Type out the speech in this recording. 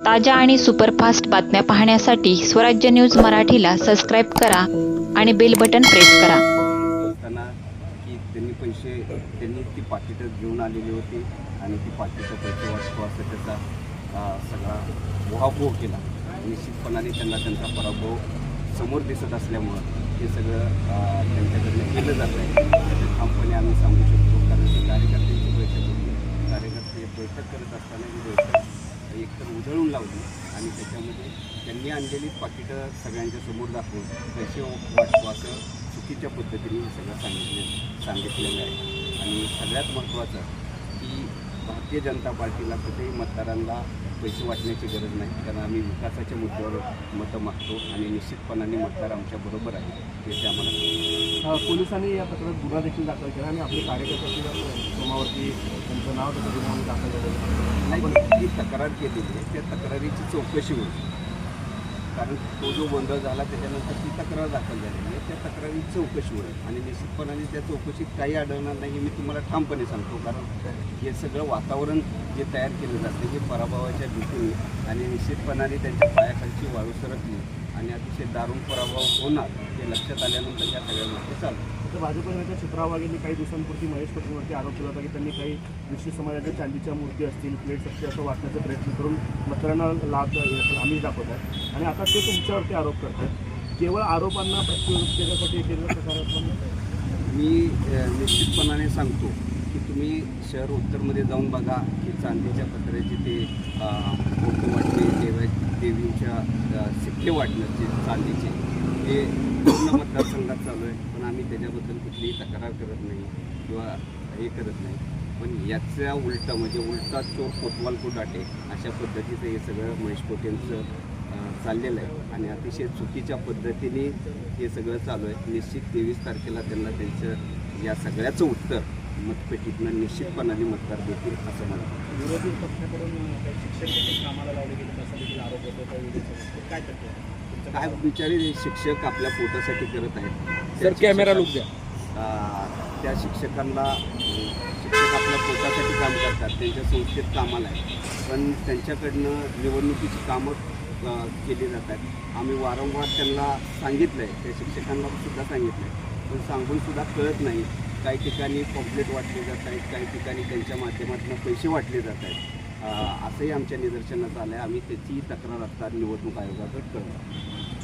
ताज्या आणि सुपरफास्ट बातम्या पाहण्यासाठी स्वराज्य न्यूज मराठीला सबस्क्राईब करा आणि बेल बटन प्रेस करा. असताना की त्यांनी पैसे त्यांनी ती पाकिटं घेऊन आलेली होती आणि ती पाकिटं पैसे वाचतो असं त्याचा सगळा उहापोह केला. निश्चितपणाने त्यांना त्यांचा पराभव समोर दिसत असल्यामुळं हे सगळं अं, त्यांच्याकडनं केलं जात आहे. त्याचे ठामपणे आम्ही सांगू शकतो कारण ते कार्यकर्त्यांची बैठक होती. कार्यकर्ते बैठक करत असताना ही बैठक एकतर उधळून लावली आणि त्याच्यामध्ये त्यांनी आणलेली पाकिटं सगळ्यांच्या समोर दाखवून पैसे वाटतो असं चुकीच्या पद्धतीने सगळं सांगितले सांगितलेलं आहे. आणि सगळ्यात महत्त्वाचं की भारतीय जनता पार्टीला कुठेही मतदारांना पैसे वाटण्याची गरज नाही. कारण आम्ही विकासाच्या मुद्द्यावर मतं मागतो आणि निश्चितपणाने मतदार आमच्या बरोबर आहे हे ते आम्हाला पोलिसांनी या प्रकरणात गुन्हा देखील दाखल केला आणि आपले सोमावरती त्यांचं नाव दाखल आहे. नाही पण जी तक्रार केलेली आहे. त्या तक्रारीची चौकशी होईल. कारण तो जो गोंधळ झाला त्याच्यानंतर ती तक्रार दाखल झालेली आहे. त्या तक्रारी चौकशी होईल. आणि निश्चितपणाने त्या चौकशीत काही आढळणार नाही हे मी तुम्हाला ठामपणे सांगतो. कारण हे सगळं वातावरण जे तयार केलं जातं हे पराभवाच्या भीतीने आणि निश्चितपणाने त्यांच्या पायाखालची वाळू सरकली आणि अतिशय दारुण पराभव होणार. लक्षात आल्यानंतर या सगळ्या गोष्टी चालू तर भाजप नेत्या वाघेंनी काही दिवसांपूर्वी महेश पटेलवरती आरोप केला होता की त्यांनी काही विशिष्ट समाजाच्या चांदीच्या मूर्ती असतील प्लेट्स असतील असं वाटण्याचा प्रयत्न करून मतदारांना लाभ आम्ही दाखवत आहे आणि आता ते तुमच्यावरती आरोप करतात केवळ आरोपांना प्रत्युत्तरासाठी केलेलं सकारात्मक मी निश्चितपणाने सांगतो की तुम्ही शहर उत्तरमध्ये जाऊन बघा की चांदीच्या पत्र्याचे ते फोटो वाटणे देवा देवींच्या सिक्के वाटण्याचे चांदीचे. हे पूर्ण मतदारसंघात चालू आहे. पण आम्ही त्याच्याबद्दल कुठलीही तक्रार करत नाही किंवा हे करत नाही. पण याच्या उलटा म्हणजे उलटा चोर कोतवाल को डाटे अशा पद्धतीचं हे सगळं महेश पोटेंचं चाललेलं आहे. आणि अतिशय चुकीच्या पद्धतीने हे सगळं चालू आहे. निश्चित तेवीस तारखेला त्यांना त्यांचं या सगळ्याचं उत्तर मतपेटीतनं निश्चितपणाने मतदार देतील असं मला वाटतं. विरोधी पक्षाकडून देखील कामाला लावले गेले तसा देखील आरोप होतो काय करते? काय बिचारे शिक्षक आपल्या पोटासाठी करत आहेत. सर कॅमेरा लुक द्या. त्या शिक्षकांना शिक्षक आपल्या पोटासाठी काम करतात त्यांच्या संस्थेत कामाला आहे पण त्यांच्याकडनं निवडणुकीची कामं केली जातात. आम्ही वारंवार त्यांना सांगितलं आहे त्या शिक्षकांना सुद्धा सांगितलं आहे पण सांगून सुद्धा कळत नाही. काही ठिकाणी पॉम्पलेट वाटले जात आहेत काही ठिकाणी त्यांच्या माध्यमातून पैसे वाटले जात आहेत. असंही आमच्या निदर्शनात आलं आहे आम्ही त्याची तक्रार आता निवडणूक आयोगाकडे कळवा